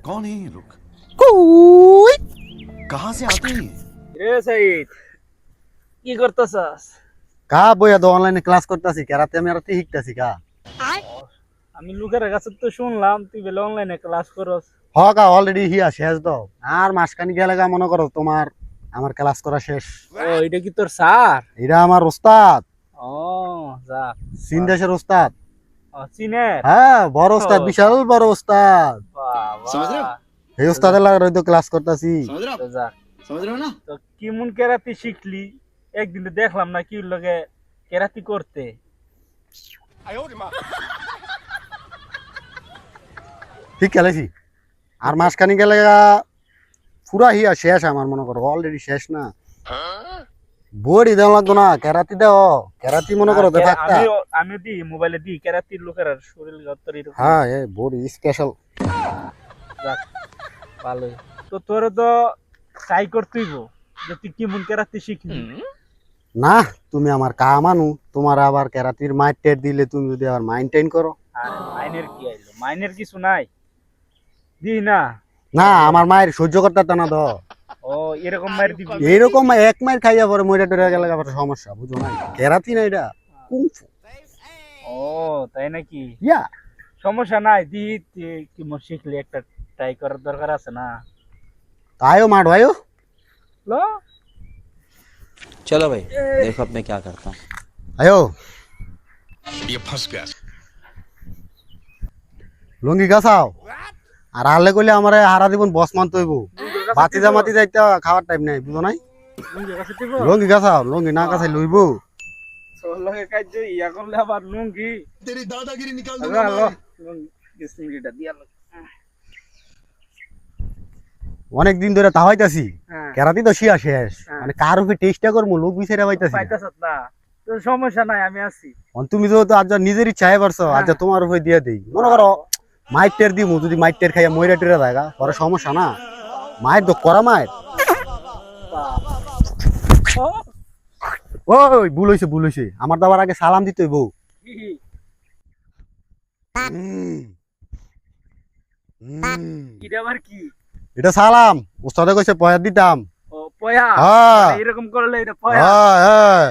कौन है ये लोग कहाँ से आते हैं ये? রে সাইদ কি করতেছস কা বইয়া তো অনলাইনে ক্লাস করতেছি কেরাতে আমি রাতে শিখতেছি কা আমি লোকের কাছে তো শুনলাম তুই বেলে অনলাইনে ক্লাস করস হ কা অলরেডি হিয়া শেষ দাও আর মাসখানি গেলে গা মনে করো তোমার আমার ক্লাস করা শেষ ও এটা কি তোর স্যার এটা আমার ওস্তাদ ও যা চীন দেশের ওস্তাদ। হ্যাঁ বড় ওস্তাদ বিশাল বড় তো ক্লাস করতেছি। শিখলি? একদিন দেখলাম না কি লোকে কেরাতি করতে। ঠিক খেলেছি। আর মাসখানি গেলে পুরা হিয়া শেষ আমার মনে করো অলরেডি শেষ না। বড়ি দেওয়া লাগতো না কেরাতি দেও কেরাতি মনে করো তো থাকতা আমি আমি দি মোবাইলে দি কেরাতির লোকের আর শরীর গত্তর এরকম। হ্যাঁ এ বড়ি স্পেশাল ভালোই। তো তোর তো ট্রাই করতেইব যে তুই কি মন কেরাতি না তুমি আমার কা মানু তোমার আবার কেরাতির মাইট টেট দিলে তুমি যদি আবার মাইন্টেন করো। আর মাইনের কি আইলো? মাইনের কিছু নাই। দি না। না আমার মায়ের সহ্য করতে না ও এরকম মার দিবি এইরকম এক মায়ের খাইয়া পরে মরে টরে গেলে আবার সমস্যা বুঝো না কেরাতি না এটা কুংফু ও তাই নাকি ইয়া সমস্যা নাই দি তুই কি মন শিখলি একটা ট্রাই করার দরকার আছে না তাইও মাঠ ভাইও লো चलो भाई देखो अब मैं क्या करता हूँ আয়ো ये फंस गया লুঙ্গি গাছাও আর হারলে করলে আমার হারা দিবন বস মানতে হইব। বাতিজা মাতি যাইতে খাওয়ার টাইম নাই বুঝো নাই? লঙ্গি গাছা লঙ্গি না গাছাই লইব। অনেক দিন ধরে কেরাতি তো শিয়া শেষ। মানে কারও কি টেস্টটা করব লোক বিচারে পাইতাছি সমস্যা নাই আমি আছি। তুমি তো আজ নিজের ইচ্ছা পারছ আজ তোমার উপরে দিয়ে দেই। মনে করো মাইট টের দিমু যদি মাইট টের খাইয়া ময়রা টেরা জায়গা পরে সমস্যা না। মায়ের তো করা মায়ের। ওই ভুল হইছে ভুল হইছে। আমার তো আবার আগে সালাম দিতে। উম। এটা সালাম। উস্তাদে কইছে পয়সা দিতাম। পয়া? হ্যাঁ। এরকম করলে এটা পয়া। হ্যাঁ হ্যাঁ।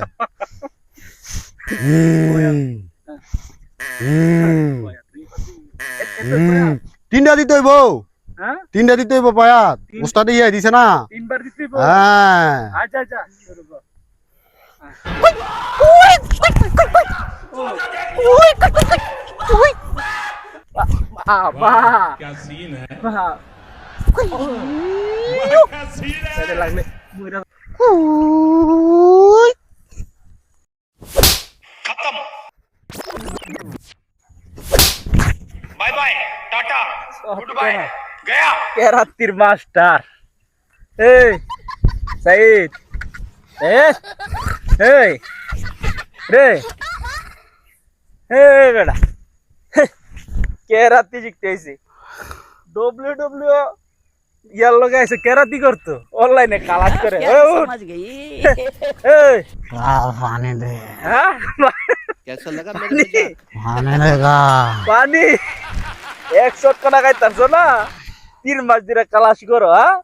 তিনটা দিতে হইব হ্যাঁ তিনটা দিতে হইব পয়াত। তিন- উস্তাদে ইয়ে দিছে না? তিনবার দিতে হইব? হ্যাঁ আচ্ছা আচ্ছা শুরু কর। বাবা। बाय टाटा गुड बाय खत्म। गया কেরাতির মাস্টার এই সাইদ এই এই রে এই বেটা কেরাতি শিখতেছি ডব্লিউ ডব্লিউ ইয়ার লগে আছে কেরাতি করতো অনলাইনে কালাস করে এই উঠ। এই পানি দে হ্যাঁ कैसा लगा मेरे मजाक? পানি দেগা পানি একশো টাকা খাইতারছো না? তিন মাস ধরে কালাস করো হ্যাঁ?